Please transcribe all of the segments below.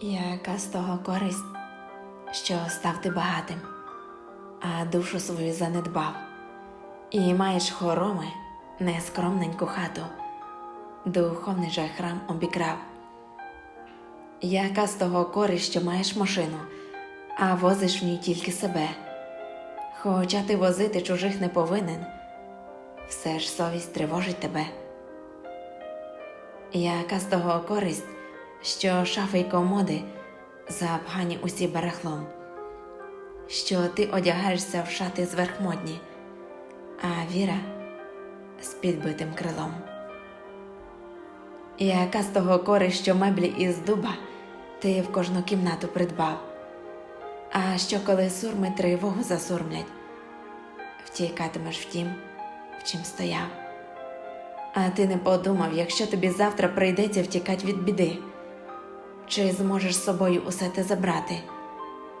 Яка з того користь, що став ти багатим, а душу свою занедбав, і маєш хороми, нескромненьку хату, духовний же храм обікрав. Яка з того користь, що маєш машину, а возиш в ній тільки себе. Хоча ти возити чужих не повинен, все ж совість тривожить тебе. Яка з того користь, що шафи й комоди запхані усі барахлом, що ти одягаєшся в шати зверхмодні, а віра з підбитим крилом. Яка з того користь, що меблі із дуба ти в кожну кімнату придбав, а що коли сурми тривогу засурмлять, втікатимеш в тім, в чим стояв. А ти не подумав, якщо тобі завтра прийдеться втікать від біди, чи зможеш з собою усе те забрати,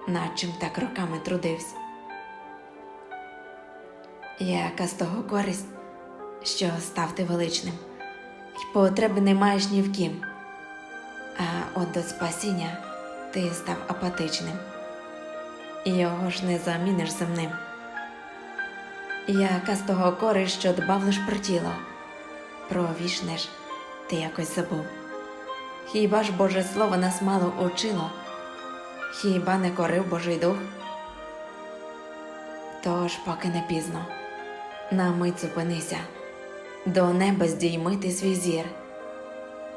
над чим так роками трудився? Яка з того користь, що став ти величним, й потреби не маєш ні в кім, а от до спасіння ти став апатичним, і його ж не заміниш земним. Яка з того користь, що дбав лиш про тіло, про вічне ж ти якось забув. Хіба ж Боже Слово нас мало учило, хіба не корив Божий дух? Тож, поки не пізно, на мить зупинися, до неба здійми ти свій зір,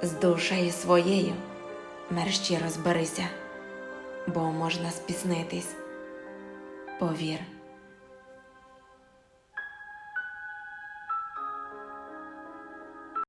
з душею своєю мерщі розберися, бо можна спіснитись. Повір.